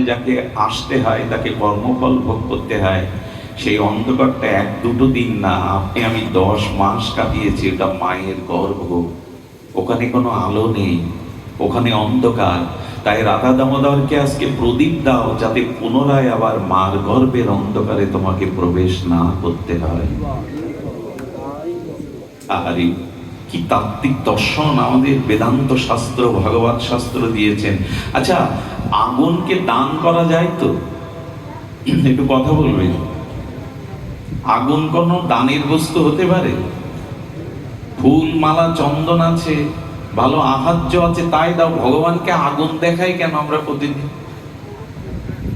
যাকে আসতে হয়, তাকে কর্মফল ভোগ করতে হয়, সেই অন্ধকারটা এক দুটো দিন না, আপনি আমি দশ মাস কাটিয়েছি ওটা মায়ের গর্ভ ওখানে কোনো আলো নেই, ওখানে অন্ধকার। তাই রাধা দামোদরকে আজকে প্রদীপ দাও, যাতে পুনরায় আবার মার গর্ভের অন্ধকারে তোমাকে প্রবেশ না করতে হয়। আরে কি তাত্ত্বিক দর্শন? আমাদের বেদান্ত শাস্ত্র, ভগবত শাস্ত্র দিয়েছেন। আচ্ছা আগুনকে দান করা যায় তো? একটু কথা বলবেন। আগুন কোনো দানের বস্তু হতে পারে? ফুল মালা চন্দন আছে, ভালো আহার্য আছে, তাই দাও। ভগবানকে আগুন দেখাই কেন আমরা প্রতিদিন?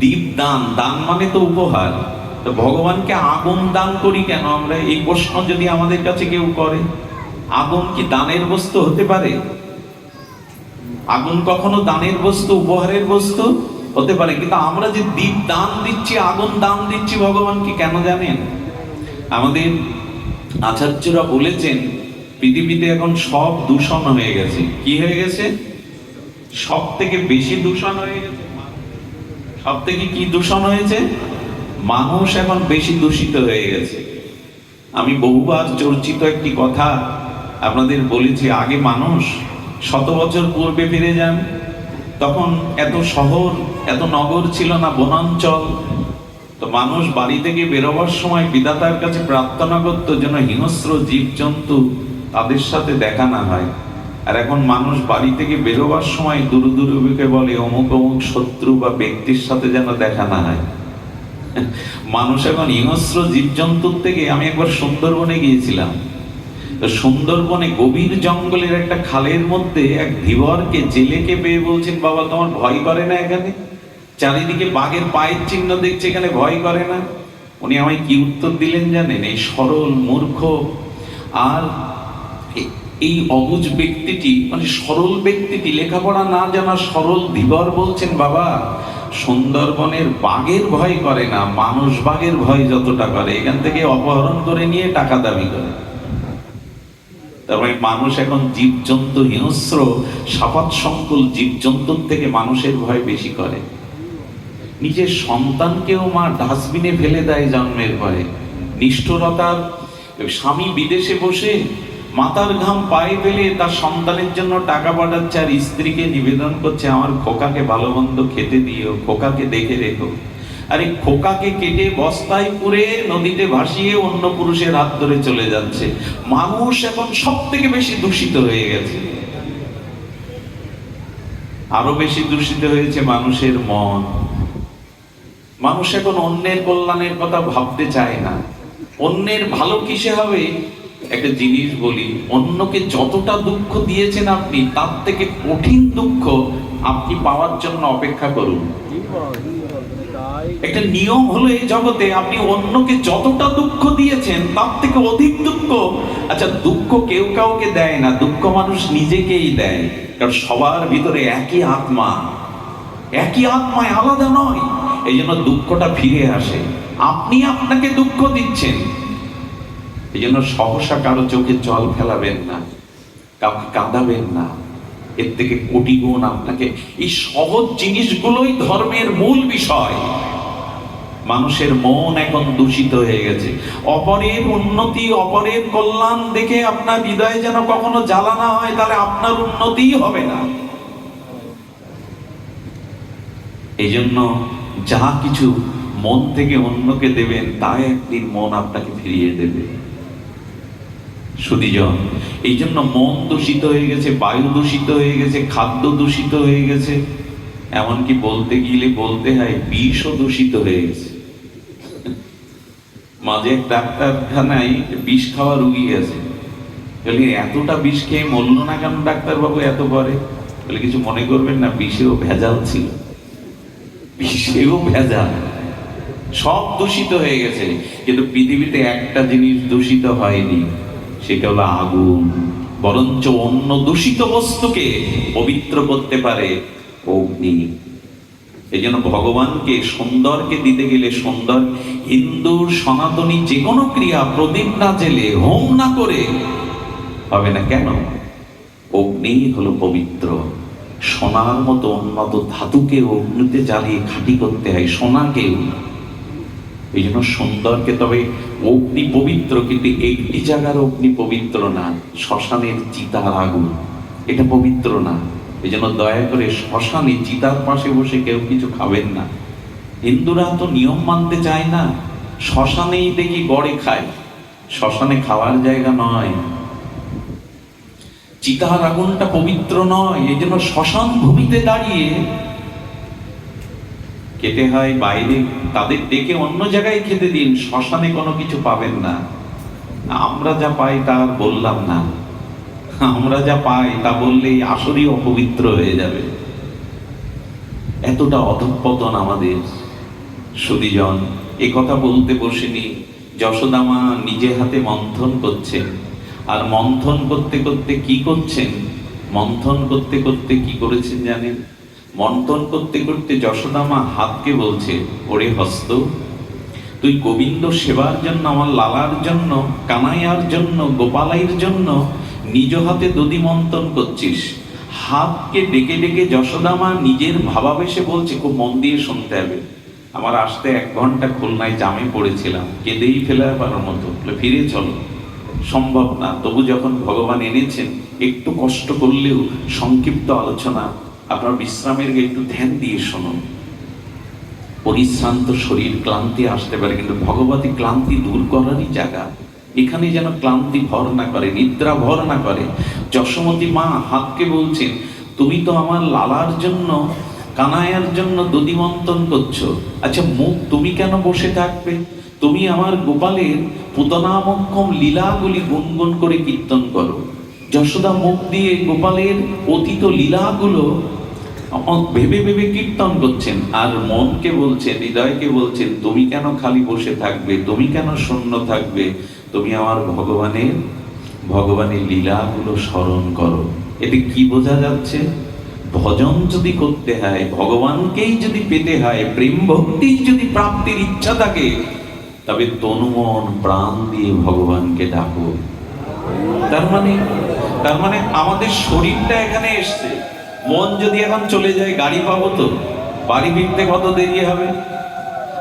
দীপ দান দান মানে তো উপহার। ভগবানকে আগুন দান করি কেন আমরা? এই প্রশ্ন যদি আমাদের কাছে কেউ করে। আগুন কি দানের বস্তু হতে পারে? আগুন কখনো দানের বস্তু, উপহারের বস্তু হতে পারে, কিন্তু আমরা যে দীপ দান দিচ্ছি, আগুন দান দিচ্ছি ভগবানকে কেন জানেন? আমাদের আচার্যরা বলেছেন, পৃথিবীতে এখন সব দূষণ হয়ে গেছে। কি হয়ে গেছে? সব থেকে বেশি দূষণ হয়ে গেছে। সব থেকে কি দূষণ হয়েছে? মানুষ এখন বেশি দূষিত হয়ে গেছে। আমি বহুবার চর্চিত একটি কথা আপনাদের বলেছি, আগে মানুষ শত বছর পূর্বে ফিরে যান। তখন এত শহর, এত নগর ছিল না বনাঞ্চল। তো মানুষ বাড়ি থেকে বেরোবার সময় বিধাতার কাছে প্রার্থনা করতো যেন হিংস্র জীবজন্তু তাদের সাথে দেখা না হয়। আর এখন মানুষ বাড়ি থেকে বেরোবার সময় দূর দূরকে বলে, অমুক অমুক শত্রু বা ব্যক্তির সাথে যেন দেখা না হয়। মানুষ এখন হিংস্র জীবজন্তুর থেকে, আমি একবার সুন্দরবনে গিয়েছিলাম। তো সুন্দরবনে গভীর জঙ্গলের একটা খালের মধ্যে এক ধীবরকে জেলেকে পেয়ে বলছেন, বাবা, তোমার ভয় করে না এখানে? চারিদিকে বাঘের পায়ের চিহ্ন দেখছে, এখানে ভয় করে না? উনি আমায় কি উত্তর দিলেন জানেন? এই সরল মূর্খ আর এই অবুজ ব্যক্তিটি মানে সরল ব্যক্তিটি, লেখাপড়া না জানা সরল ধীবর বলছেন, বাবা, সুন্দরবনের বাঘের ভয় করে না, মানুষ বাঘের ভয় যতটা করে, এখান থেকে অপহরণ করে নিয়ে টাকা দাবি করে। তারপরে মানুষ এখন জীবজন্তু হিংস্র, সাপাত সংকুল জীবজন্তুর থেকে মানুষের ভয় বেশি করে। নিজের সন্তানকেও মা ডাস্টবিনে ফেলে দেয় জন্মের ভয়ে। নিষ্ঠুরতার, স্বামী বিদেশে বসে মাথার ঘাম পায়ে ফেলে তার সন্তানের জন্য টাকা পাঠাচ্ছে আর স্ত্রীকে নিবেদন করছে, আমার খোকাকে ভালো মন্দ খেতে দিও, খোকাকে দেখে রেখো। আর খোকাকে কেটে বস্তায় পুরে নদীতে ভাসিয়ে অন্য পুরুষের হাত ধরে চলে যাচ্ছে। মানুষ এখন সব থেকে বেশি দূষিত হয়ে গেছে। আরও বেশি দূষিত হয়েছে মানুষের মন। মানুষ এখন অন্যের কল্যাণের কথা ভাবতে চায় না। অন্যের ভালো কিসে হবে? একটা জিনিস বলি, অন্যকে যতটা দুঃখ দিয়েছেন আপনি, তার থেকে কঠিন দুঃখ আপনি পাওয়ার জন্য অপেক্ষা করুন। একটা নিয়ম হলো এই জগতে আপনি অন্যকে যতটা দুঃখ দিয়েছেন, তার থেকে অধিক দুঃখ। আচ্ছা দুঃখ কেউ কাউকে দেয় না, দুঃখ মানুষ নিজেকেই দেয়। কারণ সবার ভিতরে একই আত্মা। একই আত্মায় আলাদা নয়। এই জন্য দুঃখটা ফিরে আসে। আপনি আপনাকে দুঃখ দিচ্ছেন। এই জন্য সহসা কারও চোখে জল ফেলাবেন না, কাউকে কাঁদাবেন না। এর থেকে কোটি গুণ আপনাকে। এই সহজ জিনিসগুলোই ধর্মের মূল বিষয়। মানুষের মন এখন দূষিত হয়ে গেছে। অপরের উন্নতি, অপরের কল্যাণ দেখে আপনার হৃদয়ে যেন কখনো জ্বালা না হয়, তাহলে আপনার উন্নতিই হবে না। এই জন্য যা কিছু মন থেকে অন্যকে দেবেন তা একদিন মন আপনাকে ফিরিয়ে দেবে। সুদীজন এই জন্য মন দূষিত হয়ে গেছে, বায়ু দূষিত হয়ে গেছে, খাদ্য দূষিত হয়ে গেছে। এমনকি বলতে গেলে বলতে হয়, বিষও দূষিত হয়ে গেছে। মাঝে ডাক্তারখানায় বিষ খাওয়া রুগী গেছে বলি, এতটা বিষ খেয়ে মরলো না কেন ডাক্তারবাবু এত পরে? বলে, কিছু মনে করবেন না, বিষেও ভেজাল ছিল। বিষেও ভেজাল। সব দূষিত হয়ে গেছে, কিন্তু পৃথিবীতে একটা জিনিস দূষিত হয়নি, সেটা হলো আগুন। বরঞ্চ অন্য দূষিত বস্তুকে পবিত্র করতে পারে অগ্নি। এই জন্য ভগবানকে সুন্দরকে দিতে গেলে সুন্দর, হিন্দুর সনাতনী যে কোনো ক্রিয়া, প্রদীপ না জেলে হোম না করে, হবে না কেন? অগ্নি হলো পবিত্র। সোনার মতো উন্নত ধাতুকে অগ্নিতে জ্বালিয়ে খাঁটি করতে হয়, সোনাকেও। এই জন্য সুন্দরকে, তবে অগ্নি পবিত্র, কিন্তু একটি জায়গার অগ্নি পবিত্র না, শ্মশানের চিতার আগুন। এটা পবিত্র না। এই জন্য দয়া করে শ্মশানে চিতার পাশে বসে কেউ কিছু খাবেন না। হিন্দুরা তো নিয়ম মানতে চায় না। শ্মশানেই দেখি গড়ে খায়। শ্মশানে খাওয়ার জায়গা নয়। চিতার আগুনটা পবিত্র নয় এই জন্য শ্মশান ভূমিতে দাঁড়িয়ে খেতে হয় বাইরে। তাদের ডেকে অন্য জায়গায় খেতে দিন, শ্মশানে কোনো কিছু পাবেন না। আমরা যা পাই তা বললাম না। আমরা যা পাই তা বললেই আসরই অপবিত্র হয়ে যাবে। এতটা অধঃপতন আমাদের সুদীজন এ কথা বলতে বসিনি যশোদামা নিজে হাতে মন্থন করছেন। আর মন্থন করতে করতে কি করছেন? মন্থন করতে করতে কি করেছেন জানেন? মন্থন করতে করতে যশোদামা হাতকে বলছে, ওরে হস্ত, তুই গোবিন্দ সেবার জন্য, আমার লালার জন্য, কানাইয়ার জন্য, গোপালাইয়ের জন্য নিজ হাতে দধি মন্থন করছিস। হাতকে ডেকে ডেকে যশোদা যশোদামা নিজের ভাবাবেশে বলছে, খুব মন দিয়ে শুনতে হবে। আমার আসতে এক ঘণ্টা খুলনায় জামে পড়েছিলাম। কেঁদেই ফেলার পারার মতো। ফিরে চলো। সম্ভব না। তবু যখন ভগবান এনেছেন, একটু কষ্ট করলেও সংক্ষিপ্ত আলোচনা, আপনার বিশ্রামের একটু ধ্যান দিয়ে শুনুন। পরিশ্রান্ত শরীর ক্লান্তি আসতে পারে, কিন্তু ভগবতী ক্লান্তি দূর করারই জায়গা। এখানে যেন ক্লান্তি ভর না করে, নিদ্রা ভর না করে। যশোমতী মা হাতকে বলছেন, তুমি তো আমার লালার জন্য কানায়ার জন্য দদিমন্তন করছ। আচ্ছা মুখ তুমি কেন বসে থাকবে? তুমি আমার গোপালের পুতনামক্ষম লীলাগুলি গুনগুন করে কীর্তন করো। যশোদা মুখ দিয়ে গোপালের অতীত লীলাগুলো ভেবে ভেবে কীর্তন করছেন, আর মনকে বলছেন, হৃদয়কে বলছেন, তুমি কেন খালি বসে থাকবে? তুমি কেন শূন্য থাকবে? তুমি আমার ভগবানের ভগবানের লীলাগুলো স্মরণ করো। এতে কি বোঝা যাচ্ছে? ভজন যদি করতে হয়, ভগবানকেই যদি পেতে হয়, প্রেম ভক্তি যদি প্রাপ্তির ইচ্ছা থাকে, তবে তনুমন প্রাণ দিয়ে ভগবানকে ডাকো। তার মানে তার মানে আমাদের শরীরটা এখানে এসছে। মন যদি এখন চলে যায় গাড়ি পাবো তো, বাড়ি ফিরতে কত দেরি হবে?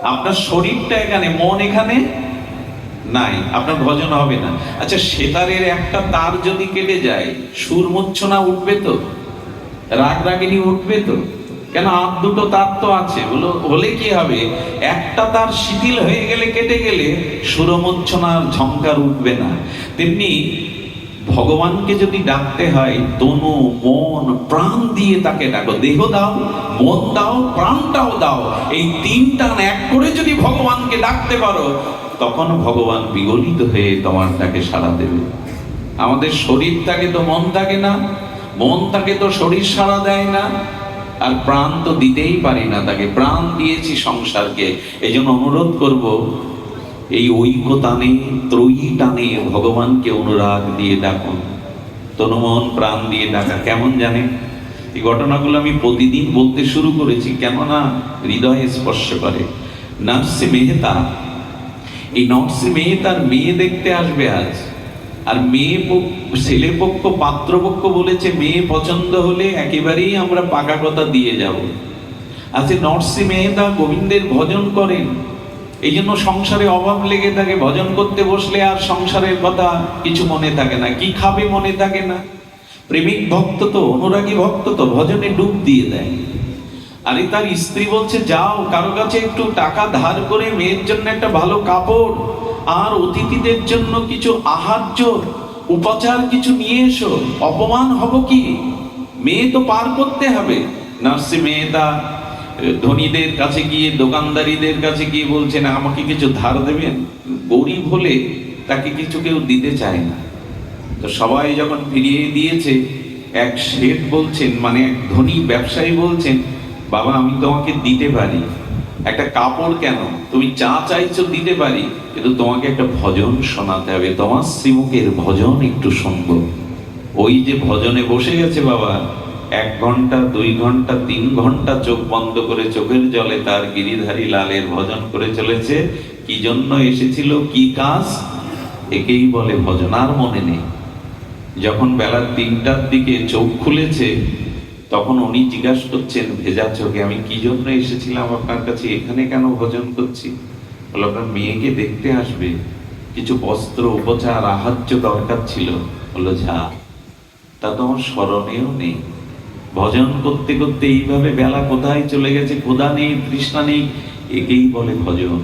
আপনার শরীরটা এখানে, মন এখানে নাই, আপনার ভজন হবে না। আচ্ছা সেতারের একটা তার যদি কেটে যায় সুর মূর্ছনা উঠবে তো? রাগ রাগিনী উঠবে তো? কেন আর দুটো তার তো আছে? বলো, হলে কি হবে? একটা তার শিথিল হয়ে গেলে, কেটে গেলে সুরমূর্ছনার ঝঙ্কার উঠবে না। তেমনি ভগবানকে যদি ডাকতে হয়, তনু, মন, প্রাণ দিয়ে তাকে ডাকো। দেহ দাও, মন দাও, প্রাণটাও দাও। এই তিনটা এক করে যদি ভগবানকে ডাকতে পারো, তখন ভগবান বিগলিত হয়ে তোমার তাকে সাড়া দেবে। আমাদের শরীর থাকে তো মন থাকে না মন থাকে তো শরীর সাড়া দেয় না, আর প্রাণ তো দিতেই পারি না তাকে। প্রাণ দিয়েছি সংসারকে। এই জন্য অনুরোধ করব এই ঐক্য টানে, ত্রয়ী টানে ভগবানকে অনুরাগ দিয়ে ডাকুন। তনুমন প্রাণ দিয়ে ডাকা, কেমন জানেন এই ঘটনাগুলো আমি প্রতিদিন বলতে শুরু করেছি, কেননা হৃদয়ে স্পর্শ করে। নার্সি মেহতা, এই নর্সি মেয়ে তার মেয়ে দেখতে আসবে আজ। আর মেয়ে ছেলে পক্ষ পাত্রপক্ষ বলেছে, মেয়ে পছন্দ হলে একেবারেই আমরা পাকা কথা দিয়ে যাব। আজকে নর্সি মেয়েতা গোবিন্দের ভজন করেন। এই জন্য সংসারে অভাব লেগে থাকে, ভজন করতে বসলে আর সংসারের কথা কিছু মনে থাকে না। কি খাবে মনে থাকে না। প্রেমিক ভক্ত তো, অনুরাগী ভক্ত তো, ভজনে ডুব দিয়ে দেয়। আরে তার স্ত্রী বলছে, যাও, কারও কাছে একটু টাকা ধার করে মেয়ের জন্য একটা ভালো কাপড় আর অতিথিদের জন্য কিছু আহার্য উপাচার কিছু নিয়ে এসো, অপমান হব কি? মেয়ে তো পার করতে হবে। নার্সি মেয়েটা ধনীদের কাছে গিয়ে, দোকানদারিদের কাছে গিয়ে বলছেন, আমাকে কিছু ধার দেবেন? গরিব হলে তাকে কিছু কেউ দিতে চায় না। তো সবাই যখন ফিরিয়ে দিয়েছে, এক শেঠ বলছেন মানে এক ধনী ব্যবসায়ী বলছেন, বাবা, আমি তোমাকে দিতে পারি। একটা কাপড় কেন? তুমি চা চাইছো দিতে পারি, কিন্তু তোমাকে একটা ভজন শোনাতে হবে। তোমার শ্রীমুখের ভজন একটু শুনব। ওই যে ভজনে বসে গেছে বাবা এক ঘণ্টা, দুই ঘণ্টা, তিন ঘণ্টা চোখ বন্ধ করে চোখের জলে তার গিরিধারী লালের ভজন করে চলেছে। কি জন্য এসেছিল? কি কাজ? একেই বলে ভজন, আর মনে নেই। যখন বেলা তিনটার দিকে চোখ খুলেছে, তখন উনি জিজ্ঞাসা করছেন, ভেজা চোখে আমি কি জন্য এসেছিলাম আপনার কাছে? এখানে কেন ভজন করছি? বলে, আপনার মেয়েকে দেখতে আসবে। কিছু বস্ত্র, উপচার, আহার্য দরকার ছিল। বলল, যা, তা তো আমার স্মরণেও নেই। ভজন করতে করতে এইভাবে বেলা কোথায় চলে গেছে, ক্ষুধা নেই, তৃষ্ণা নেই, একেই বলে ভজন।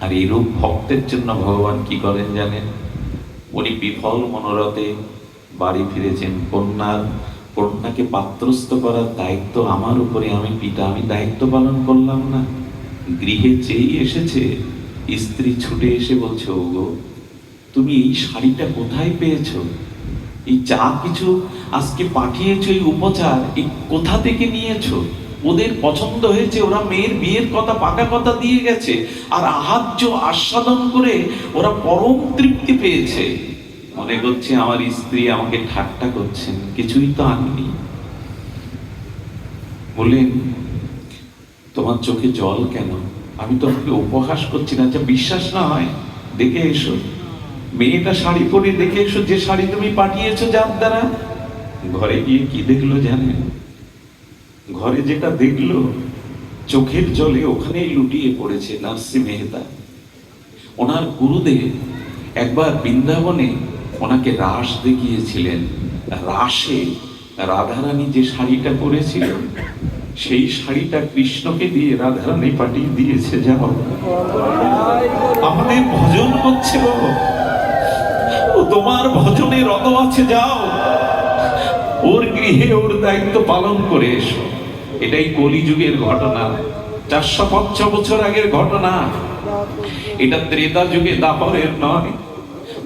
আর এইরূপ ভক্তের জন্য ভগবান কি করেন জানেন? উনি বিফল মনোরথে বাড়ি ফিরেছেন। কন্যার, কন্যাকে পাত্রস্থ করার দায়িত্ব আমার উপরে, আমি পিতা, আমি দায়িত্ব পালন করলাম না। গৃহে যেই এসেছে, স্ত্রী ছুটে এসে বলছে, ওগো, তুমি এই শাড়িটা কোথায় পেয়েছ? এই যা কিছু আজকে পাঠিয়েছো এই উপচার, এই কোথা থেকে নিয়েছো? ওদের পছন্দ হয়েছে, ওরা মেয়ের বিয়ের কথা, পাকা কথা দিয়ে গেছে, আর আহার্য আস্বাদন করে ওরা পরম তৃপ্তি পেয়েছে। মনে করছে আমার স্ত্রী আমাকে ঠাট্টা করছেন, কিছুই তো আনিনি। বললেন, তোমার চোখে জল কেন? আমি তোমাকে উপহাস করছি না যা বিশ্বাস না হয়, দেখে এসো। মেয়েটা শাড়ি পরে দেখে এসো, যে শাড়ি তুমি পাঠিয়েছো যার দ্বারা ঘরে গিয়ে কি দেখল জানেন ঘরে যেটা দেখল, চোখের জলে ওখানেই লুটিয়ে পড়েছে নার্সি মেহতা। ওনার গুরুদেব একবার বৃন্দাবনে ওনাকে রাস দেখিয়েছিলেন। রাসে রাধারানী যে শাড়িটা পরেছিল, সেই শাড়িটা কৃষ্ণকে দিয়ে রাধারানী পাঠিয়ে দিয়েছে যাও আমাদের ভজন হচ্ছে গো। ও তোমার ভজনে রত আছে, যাও। ওর গৃহে ওর দায়িত্ব পালন করে এসো। এটাই কলিযুগের ঘটনা। চারশো পঞ্চ বছর আগের ঘটনা। এটা ত্রেতা যুগে দাপরের নয়।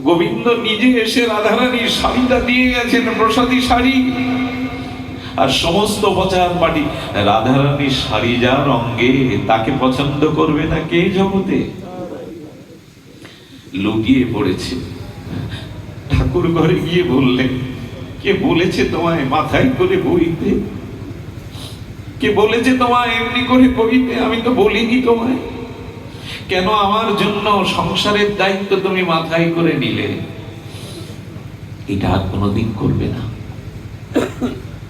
গোবিন্দ নিজে এসে রাধারানীর শাড়িটা দিয়ে গেছেন প্রসাদী শাড়ি। আর সমস্ত বচার পাটি, রাধারানীর শাড়ি যা রঙ্গে তাকে পছন্দ করবে না কে জগতে? লুকিয়ে পড়েছে। ঠাকুর ঘরে গিয়ে বললেন কে বলেছে তোমায় মাথায় করে বইতে? কে বলেছে তোমায় এমনি করে বইতে আমি তো বলিনি তোমায়। কেন আমার জন্য সংসারের দায়িত্ব তুমি মাথায় করে নিলে? এটা আর কোনোদিন করবে না।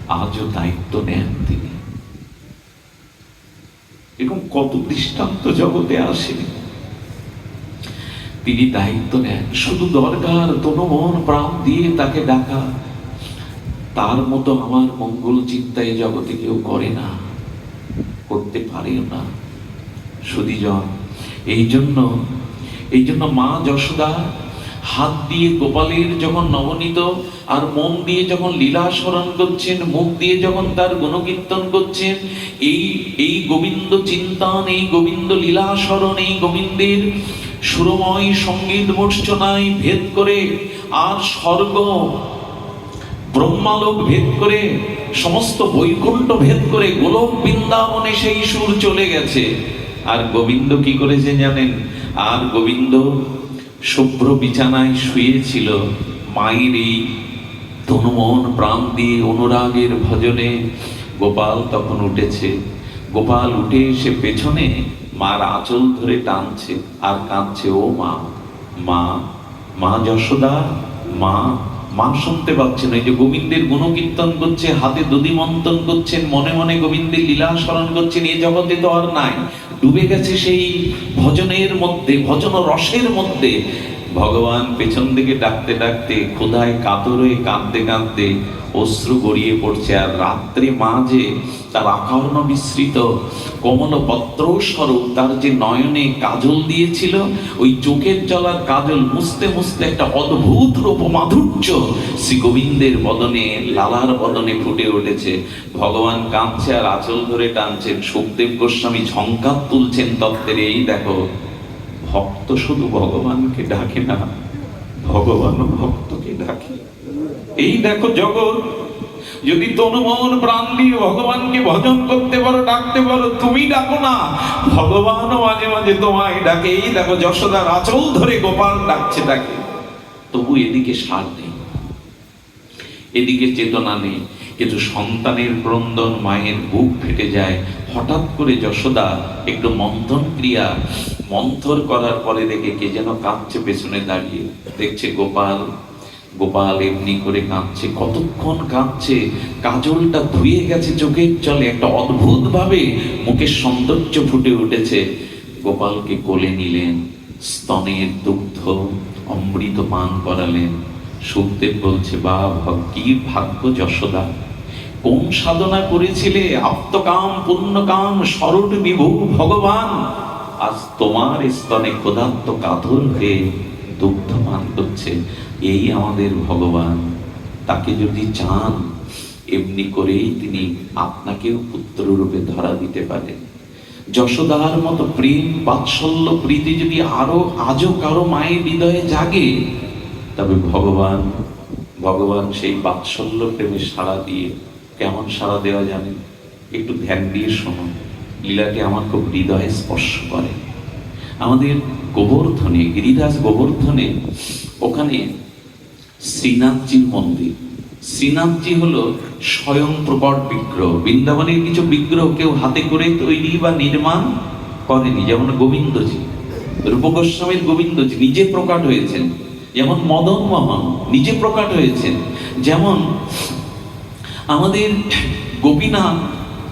আজও দায়িত্ব নেন তিনি। এরকম কত দৃষ্টান্ত জগতে আসে। তিনি দায়িত্ব নেন। শুধু দরকার তনু মন প্রাণ দিয়ে তাকে ডাকা। তার মতো আমার মঙ্গল চিন্তায় জগতে কেউ করে না, করতে পারেও না। সুদীজন এই জন্য এই জন্য মা যশোদা হাত দিয়ে গোপালের যখন নবনীত আর মন দিয়ে যখন লীলা স্মরণ করছেন, মুখ দিয়ে যখন তার গুণকীর্তন করছেন, এই এই গোবিন্দ চিন্তন, এই গোবিন্দ লীলা স্মরণ, এই গোবিন্দের সুরময় সংগীত মূর্ছনায় ভেদ করে আর স্বর্গ ব্রহ্মালোক ভেদ করে, সমস্ত বৈকুণ্ঠ ভেদ করে গোলক বৃন্দাবনে সেই সুর চলে গেছে। আর গোবিন্দ কি করেছে জানেন? আর গোবিন্দ শুভ্র বিছানায় শুয়েছিল মায়ের এই তনুমন প্রাণ দিয়ে অনুরাগের ভজনে। গোপাল তখন উঠেছে। গোপাল উঠে এসে পেছনে মার আঁচল ধরে টানছে আর কাঁদছে, ও মা মা মা যশোদা, মা মা শুনতে পাচ্ছেন এই যে গোবিন্দের গুণকীর্তন করছে, হাতে দধি মন্থন করছেন, মনে মনে গোবিন্দের লীলা স্মরণ করছেন এই জগতে তো আর নাই। ডুবে গেছে সেই ভজনের মধ্যে, ভজন রসের মধ্যে ভগবান পেছন দিকে ডাকতে ডাকতে, ক্ষুধায় কাতর হয়ে কাঁদতে কাঁদতে অশ্রু গড়িয়ে পড়ছে। আর রাত্রে মা যে তার আকর্ণ বিস্তৃত কমল পত্র স্বরূপ তার যে নয়নে কাজল দিয়েছিল, ওই চোখের জলার কাজল মুছতে মুছতে একটা অদ্ভুত রূপ মাধুর্য শ্রী গোবিন্দের বদনে, লালার বদনে ফুটে উঠেছে। ভগবান কাঁদছে আর আঁচল ধরে টানছেন। সুখদেব গোস্বামী ঝঙ্কার তুলছেন তত্ত্বের, এই দেখো। ভক্ত শুধু ভগবানকে ডাকে না ভগবান ভক্তকে ডাকে। এই দেখো জগৎ, যদি তনুমন প্রাণ দিয়ে ভগবানকে ভজন করতে পারো, ডাকতে পারো, তুমি ডাকো না, ভগবানও মাঝে মাঝে তোমায় ডাকে। এই দেখো যশোদার আচল ধরে গোপাল ডাকছে ডাকে তবু এদিকে সার নেই, এদিকে চেতনা নেই কিন্তু সন্তানের ক্রন্দন মায়ের বুক ফেটে যায়। হঠাৎ করে যশোদা একটু মন্থন ক্রিয়া, মন্থর করার পরে দেখে কে যেন কাঁদছে পেছনে দাঁড়িয়ে। দেখছে গোপাল গোপাল এমনি করে কাঁদছে, কতক্ষণ কাঁদছে? কাজলটা ধুয়ে গেছে চোখের জলে, একটা অদ্ভুত ভাবে মুখের সৌন্দর্য ফুটে উঠেছে। গোপালকে কোলে নিলেন, স্তনের দুগ্ধ অমৃত পান করালেন। সুখদেব বলছে বা কি ভাগ্য যশোদা। কোন সাধনা করেছিলে? আত্মকাম পুণ্যকাম সরট বিভু, ভগবান। আজ তোমার স্তনে ক্ষুধান্ত কাতর হয়ে দুগ্ধ পান করছে। এই আমাদের ভগবান। তাকে যদি চান, এমনি করেই তিনি আপনাকেও পুত্র রূপে ধরা দিতে পারেন যশোদার মতো প্রেম, বাৎসল্য প্রীতি যদি আরও, আজও কারও মায়ের হৃদয়ে জাগে, তবে ভগবান ভগবান সেই বাৎসল্য প্রেমে সাড়া দিয়ে কেমন সাড়া দেওয়া জানেন একটু ধ্যান দিয়ে শুনুন লীলাটি আমার খুব হৃদয়ে স্পর্শ করে। আমাদের গোবর্ধনে, গিরিরাজ গোবর্ধনে ওখানে শ্রীনাথজির মন্দির। শ্রীনাথজি হলো স্বয়ং প্রকট বিগ্রহ। বৃন্দাবনের কিছু বিগ্রহ কেউ হাতে করে তৈরি বা নির্মাণ করেনি, যেমন গোবিন্দজি। রূপ গোস্বামীর গোবিন্দজি নিজে প্রকাট হয়েছেন। যেমন মদন মোহন নিজে প্রকাট হয়েছেন। যেমন আমাদের গোপীনাথ,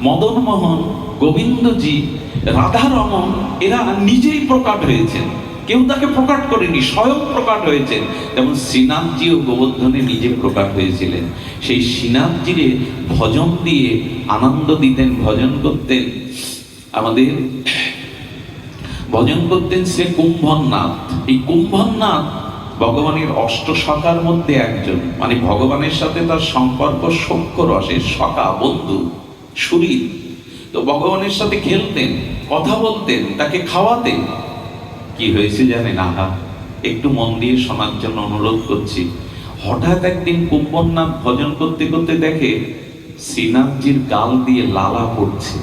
মদন মোহন, গোবিন্দজি, রাধারমন, এরা নিজেই প্রকাট হয়েছেন। কেউ তাকে প্রকাট করেনি, স্বয়ং প্রকাট হয়েছেন। যেমন শ্রীনাথজি ও গোবর্ধনে নিজে প্রকাট হয়েছিলেন। সেই শ্রীনাথজিরে ভজন দিয়ে আনন্দ দিতেন, ভজন করতেন। আমাদের ভজন করতেন সে কুম্ভনাথ। এই কুম্ভনাথ ভগবানের অষ্ট সখার মধ্যে একজন। মানে ভগবানের সাথে তার সম্পর্ক সখ্য রসের সখা বন্ধু, শরীর। তো ভগবানের সাথে খেলতেন, কথা বলতেন, তাকে খাওয়াতেন। কি হয়েছে জানেন, আহা, একটু মন দিয়ে শোনার জন্য অনুরোধ করছি। হঠাৎ একদিন কুম্ভনাথ ভজন করতে করতে দেখে শ্রীনাথজির গাল দিয়ে লালা পড়ছে।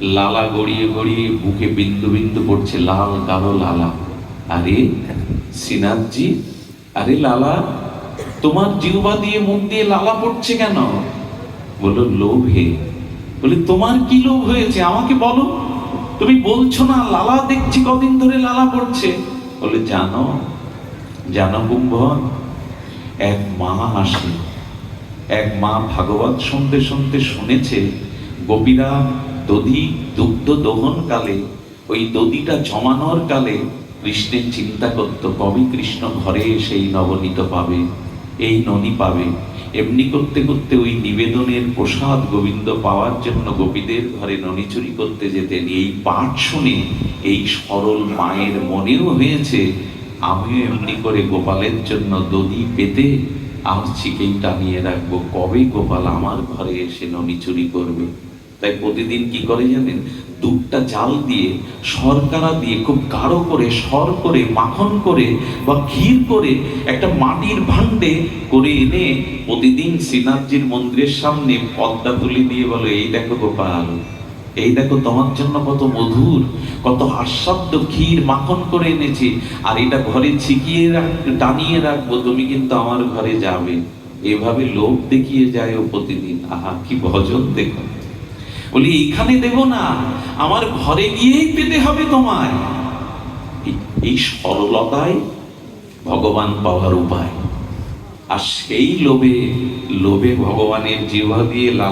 লালা গড়িয়ে গড়িয়ে বুকে বিন্দু বিন্দু পড়ছে, লাল কালো লালা। আরে শ্রীনাথজি আরে লালা, তোমার জিহ্বা দিয়ে মুখ দিয়ে লালা পড়ছে কেন? বলল, লোভে। বলে, তোমার কি লোভ হয়েছে? আমাকে বলো। তুমি বলছো না, লালা দেখছি কদিন ধরে লালা পড়ছে। বলে, জানো জানো কুম্ভন, এক মা আসে। এক মা ভাগবত শুনতে শুনতে শুনেছে, গোপীরা দধি দুগ্ধ দহন কালে ওই দধিটা জমানোর কালে কৃষ্ণের চিন্তা করত, কবি কৃষ্ণ ঘরে সেই নবনীত পাবে? এই ননি পাবে? এমনি করতে করতে ওই নিবেদনের প্রসাদ গোবিন্দ পাওয়ার জন্য গোপীদের ঘরে ননি চুরি করতে যেতেন। এই পাঠ শুনে এই সরল মায়ের মনেও হয়েছে আমিও এমনি করে গোপালের জন্য দধি পেতে আর চিকেই টানিয়ে রাখব। কবে গোপাল আমার ঘরে এসে ননি চুরি করবে? তাই প্রতিদিন কি করে জানেন? দুধটা জাল দিয়ে, শর্করা দিয়ে খুব গাঢ় করে, সর করে, মাখন করে বা ক্ষীর করে একটা মাটির ভাণ্ডে করে এনে প্রতিদিন শ্রীনাথজির মন্দিরের সামনে পদ্মা তুলে দিয়ে বলো, এই দেখো গোপাল, এই দেখো তোমার জন্য কত মধুর, কত আস্বাদ্য ক্ষীর মাখন করে এনেছি, আর এটা ঘরে ছিকিয়ে রাখ, টানিয়ে রাখব, তুমি কিন্তু আমার ঘরে যাবে। এভাবে লোভ দেখিয়ে যায় ও প্রতিদিন। আহা, কি ভজন দেখো। বলি এখানে দেব না, আমার ঘরে গিয়েই পেতে হবে তোমায়। এই- সরলতায় ভগবান পাওয়ার উপায়। আর সেই লোভে লোভে ভগবানের জিহ্বা দিয়ে লাল